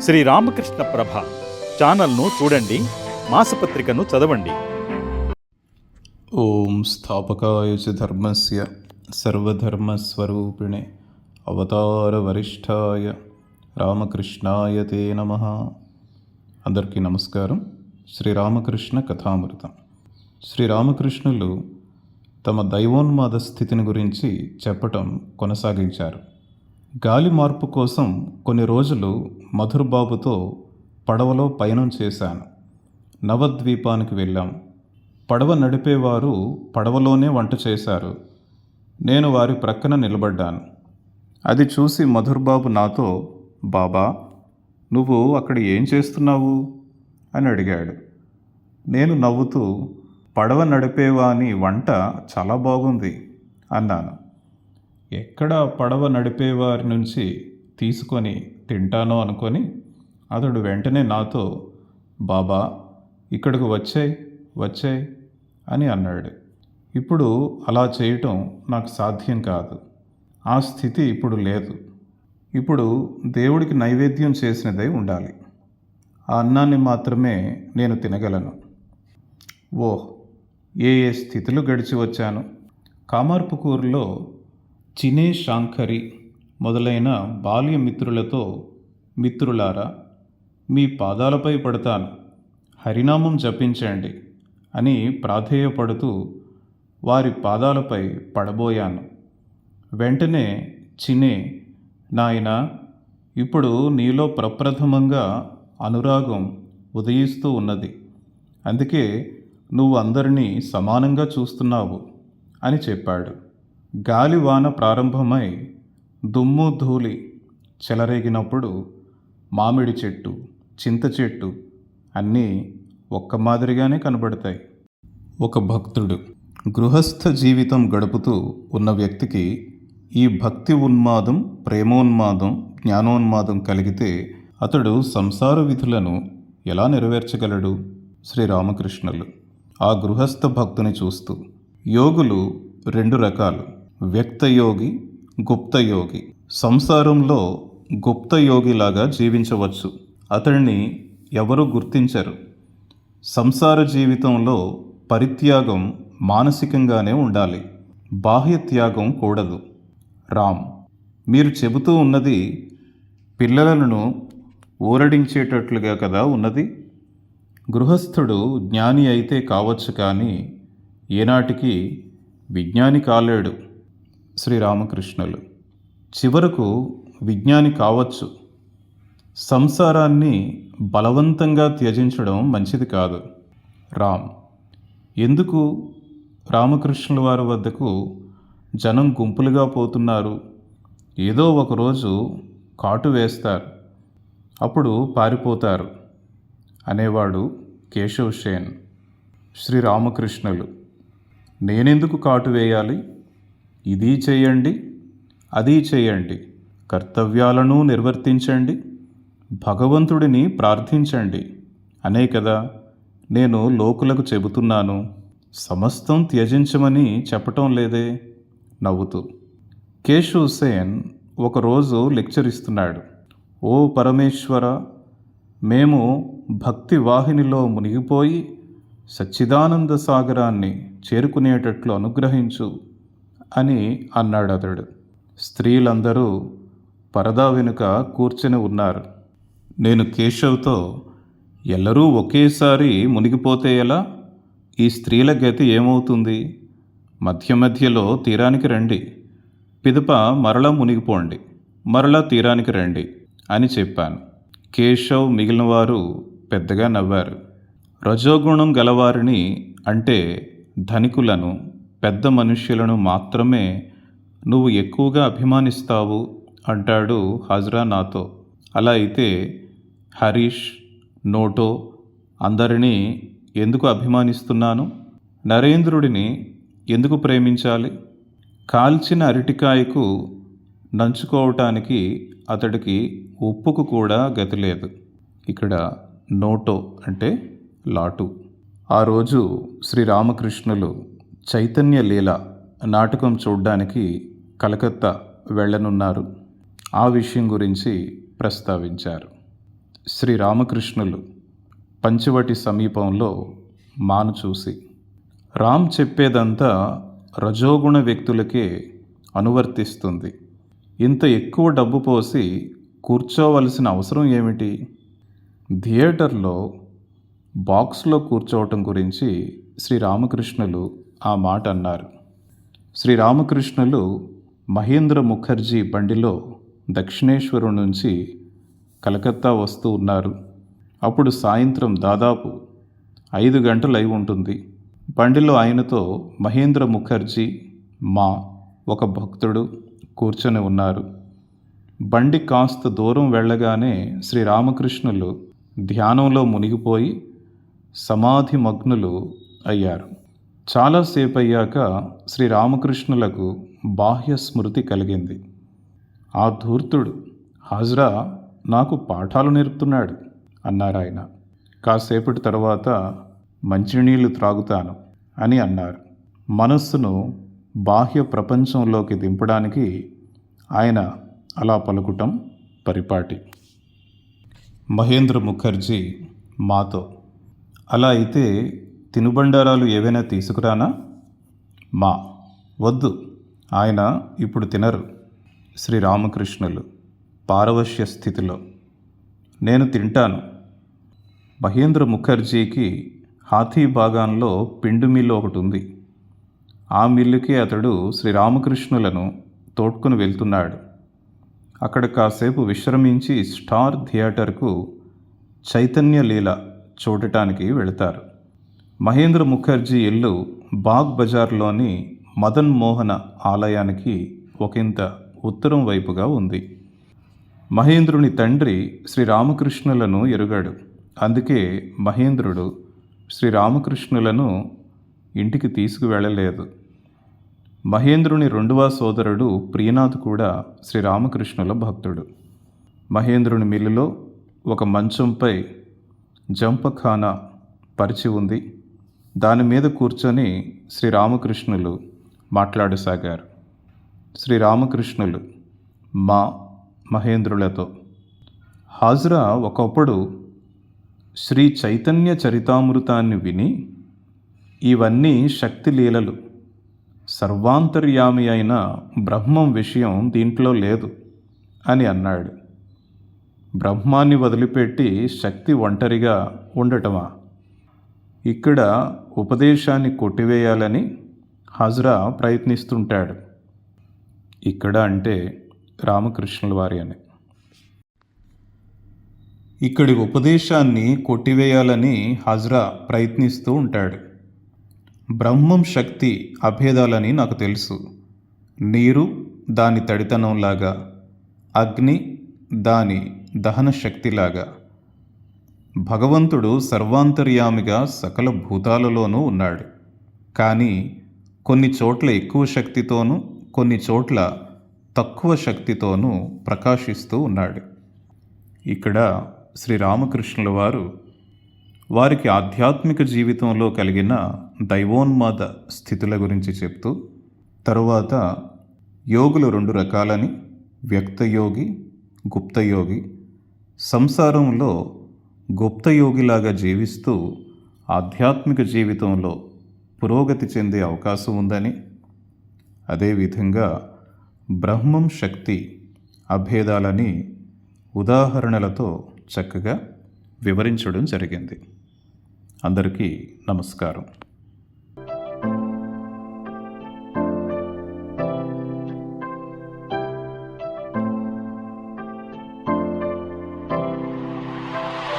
శ్రీ రామకృష్ణ ప్రభ ఛానల్ను చూడండి మాసపత్రికను చదవండి. ఓం స్థాపకాయ ధర్మస్య సర్వధర్మస్వరూపిణే అవతారవరిష్ఠాయ రామకృష్ణాయ తే నమ. అందరికీ నమస్కారం. శ్రీరామకృష్ణ కథామృతం. శ్రీరామకృష్ణులు తమ దైవోన్మాద స్థితిని గురించి చెప్పటం కొనసాగించారు. గాలి మార్పు కోసం కొన్ని రోజులు మధుర్బాబుతో పడవలో పయనం చేశాను. నవద్వీపానికి వెళ్ళాం. పడవ నడిపేవారు పడవలోనే వంట చేశారు. నేను వారి ప్రక్కన నిలబడ్డాను. అది చూసి మధుర్బాబు నాతో బాబా నువ్వు అక్కడ ఏం చేస్తున్నావు? అని అడిగాడు. నేను నవ్వుతూ పడవ నడిపేవాని వంట చాలా బాగుంది అన్నాను. ఎక్కడ పడవ నడిపేవారి నుంచి తీసుకొని తింటానో అనుకొని అతడు వెంటనే నాతో బాబా ఇక్కడికి వచ్చాయి వచ్చాయి అని అన్నాడు. ఇప్పుడు అలా చేయటం నాకు సాధ్యం కాదు. ఆ స్థితి ఇప్పుడు లేదు. ఇప్పుడు దేవుడికి నైవేద్యం చేసినదై ఉండాలి. ఆ అన్నాన్ని మాత్రమే నేను తినగలను. ఓహ్ ఏ ఏ స్థితిలో గడిచి వచ్చాను? కామార్పుకూరులో చినే షాంఖరి మొదలైన బాల్య మిత్రులతో మిత్రులారా మీ పాదాలపై పడతాను. హరినామం జపించండి అని ప్రాధేయపడుతూ వారి పాదాలపై పడబోయాను. వెంటనే చినే నాయన ఇప్పుడు నీలో ప్రప్రథమంగా అనురాగం ఉదయిస్తూ ఉన్నది. అందుకే నువ్వు అందరినీ సమానంగా చూస్తున్నావు అని చెప్పాడు. గాలివాన ప్రారంభమై దుమ్ము ధూళి చెలరేగినప్పుడు మామిడి చెట్టు చింత చెట్టు అన్నీ ఒక్క మాదిరిగానే కనబడతాయి. ఒక భక్తుడు గృహస్థ జీవితం గడుపుతూ ఉన్న వ్యక్తికి ఈ భక్తి ఉన్మాదం ప్రేమోన్మాదం జ్ఞానోన్మాదం కలిగితే అతడు సంసార విధులను ఎలా నెరవేర్చగలడు? శ్రీరామకృష్ణులు ఆ గృహస్థ భక్తుని చూస్తూ యోగులు రెండు రకాలు. వ్యక్తయోగి గుప్తయోగి. సంసారంలో గుప్తయోగిలాగా జీవించవచ్చు. అతడిని ఎవరు గుర్తించరు. సంసార జీవితంలో పరిత్యాగం మానసికంగానే ఉండాలి. బాహ్య త్యాగం కూడదు. రామ్ మీరు చెబుతూ ఉన్నది పిల్లలను ఊరడించేటట్లుగా కదా ఉన్నది? గృహస్థుడు జ్ఞాని అయితే కావచ్చు కానీ ఏనాటికి విజ్ఞాని కాలేడు. శ్రీరామకృష్ణులు. చివరకు విజ్ఞాని కావచ్చు. సంసారాన్ని బలవంతంగా త్యజించడం మంచిది కాదు. రామ్. ఎందుకు? రామకృష్ణుల వారి వద్దకు జనం గుంపులుగా పోతున్నారు. ఏదో ఒకరోజు కాటు వేస్తారు. అప్పుడు పారిపోతారు అనేవాడు కేశవ్ సేన్. శ్రీరామకృష్ణులు. నేనెందుకు కాటు వేయాలి? ఇది చేయండి అది చేయండి. కర్తవ్యాలను నిర్వర్తించండి భగవంతుడిని ప్రార్థించండి. అనే కదా నేను లోకులకు చెబుతున్నాను సమస్తం త్యజించమని చెప్పటం లేదే? నవ్వుతూ. కేశు హుసేన్ ఒకరోజు లెక్చర్ ఇస్తున్నాడు ఓ పరమేశ్వర మేము భక్తి వాహినిలో మునిగిపోయి సచ్చిదానంద సాగరాన్ని చేరుకునేటట్లు అనుగ్రహించు. అని అన్నాడు అతడు. స్త్రీలందరూ పరదా వెనుక కూర్చొని ఉన్నారు. నేను కేశవ్తో ఎల్లరూ ఒకేసారి మునిగిపోతే ఎలా? ఈ స్త్రీల గతి ఏమవుతుంది? మధ్య మధ్యలో తీరానికి రండి. పిదప మరలా మునిగిపోండి. మరలా తీరానికి రండి అని చెప్పాను. కేశవ్ మిగిలిన వారు పెద్దగా నవ్వారు. రజోగుణం గలవారిని అంటే ధనికులను పెద్ద మనుష్యులను మాత్రమే నువ్వు ఎక్కువగా అభిమానిస్తావు అంటాడు హజ్రా నాతో. అలా అయితే హరీష్ నోటో అందరినీ ఎందుకు అభిమానిస్తున్నాను? నరేంద్రుడిని ఎందుకు ప్రేమించాలి? కాల్చిన అరటికాయకు నంచుకోవటానికి అతడికి ఉప్పుకు కూడా గతి లేదు. ఇక్కడ నోటో అంటే లాటు. ఆ రోజు శ్రీరామకృష్ణులు చైతన్య లీల నాటకం చూడ్డానికి కలకత్తా వెళ్ళనున్నారు. ఆ విషయం గురించి ప్రస్తావించారు. శ్రీ రామకృష్ణులు పంచవటి సమీపంలో మాను చూసి రామ్ చెప్పేదంతా రజోగుణ వ్యక్తులకే అనువర్తిస్తుంది. ఇంత ఎక్కువ డబ్బు పోసి కూర్చోవలసిన అవసరం ఏమిటి? థియేటర్లో బాక్స్లో కూర్చోవటం గురించి శ్రీ రామకృష్ణులు ఆ మాట అన్నారు. శ్రీరామకృష్ణులు మహేంద్ర ముఖర్జీ బండిలో దక్షిణేశ్వరం నుంచి కలకత్తా వస్తూ ఉన్నారు. అప్పుడు సాయంత్రం దాదాపు ఐదు గంటలు అయి ఉంటుంది. బండిలో ఆయనతో మహేంద్ర ముఖర్జీ మా ఒక భక్తుడు కూర్చొని ఉన్నారు. బండి కాస్త దూరం వెళ్ళగానే శ్రీరామకృష్ణులు ధ్యానంలో మునిగిపోయి సమాధి మగ్నులు అయ్యారు. చాలాసేపు అయ్యాక శ్రీరామకృష్ణులకు బాహ్య స్మృతి కలిగింది. ఆ ధూర్తుడు హాజరా నాకు పాఠాలు నేర్పుతున్నాడు అన్నారు ఆయన. కాసేపటి తర్వాత మంచినీళ్ళు త్రాగుతాను అని అన్నారు. మనస్సును బాహ్య ప్రపంచంలోకి దింపడానికి ఆయన అలా పలుకుటం పరిపాటి. మహేంద్ర ముఖర్జీ మాతో అలా అయితే తినుబండారాలు ఏవైనా తీసుకురానా? మా. వద్దు. ఆయన ఇప్పుడు తినరు. శ్రీరామకృష్ణులు పారవశ్య స్థితిలో. నేను తింటాను. మహేంద్ర ముఖర్జీకి హాథీ బాగాన్లో పిండి మిల్లు ఒకటి ఉంది ఆ మిల్లుకి అతడు శ్రీరామకృష్ణులను తోడ్కొని వెళ్తున్నాడు. అక్కడ కాసేపు విశ్రమించి స్టార్ థియేటర్కు చైతన్య లీల చూడటానికి వెళతారు. మహేంద్ర ముఖర్జీ ఇల్లు బాగ్ బజార్లోని మదన్ మోహన ఆలయానికి ఒకంత ఉత్తరం వైపుగా ఉంది. మహేంద్రుని తండ్రి శ్రీరామకృష్ణులను ఎరుగాడు. అందుకే మహేంద్రుడు శ్రీ రామకృష్ణులను ఇంటికి తీసుకువెళ్ళలేదు. మహేంద్రుని రెండవ సోదరుడు ప్రియనాథ్ కూడా శ్రీరామకృష్ణుల భక్తుడు. మహేంద్రుని మిల్లులో ఒక మంచంపై జంపఖానా పరిచి ఉంది. దాని మీద కూర్చొని శ్రీరామకృష్ణులు మాట్లాడసాగారు. శ్రీరామకృష్ణులు మా మహేంద్రులతో. హాజరా ఒకప్పుడు శ్రీ చైతన్య చరితామృతాన్ని విని ఇవన్నీ శక్తి లీలలు. సర్వాంతర్యామి అయిన బ్రహ్మం విషయం దీంట్లో లేదు అని అన్నాడు. బ్రహ్మాన్ని వదిలిపెట్టి శక్తి ఒంటరిగా ఉండటమా? ఇక్కడ ఉపదేశాన్ని కొట్టివేయాలని హజ్రా ప్రయత్నిస్తుంటాడు. ఇక్కడ అంటే రామకృష్ణుల వారి అని. ఇక్కడి ఉపదేశాన్ని కొట్టివేయాలని హజ్రా ప్రయత్నిస్తూ ఉంటాడు. బ్రహ్మం శక్తి అభేదాలని నాకు తెలుసు. నీరు దాని తడితనంలాగా అగ్ని దాని దహన శక్తిలాగా భగవంతుడు సర్వాంతర్యామిగా సకల భూతాలలోనూ ఉన్నాడు. కానీ కొన్ని చోట్ల ఎక్కువ శక్తితోనూ కొన్ని చోట్ల తక్కువ శక్తితోనూ ప్రకాశిస్తూ ఉన్నాడు. ఇక్కడ శ్రీ రామకృష్ణుల వారు వారికి ఆధ్యాత్మిక జీవితంలో కలిగిన దైవోన్మాద స్థితుల గురించి చెప్తూ తరువాత యోగులు రెండు రకాలని వ్యక్తయోగి గుప్తయోగి సంసారంలో గుప్తయోగిలాగా జీవిస్తూ ఆధ్యాత్మిక జీవితంలో పురోగతి చెందే అవకాశం ఉందని అదేవిధంగా బ్రహ్మం శక్తి అభేదాలని ఉదాహరణలతో చక్కగా వివరించడం జరిగింది. అందరికీ నమస్కారం.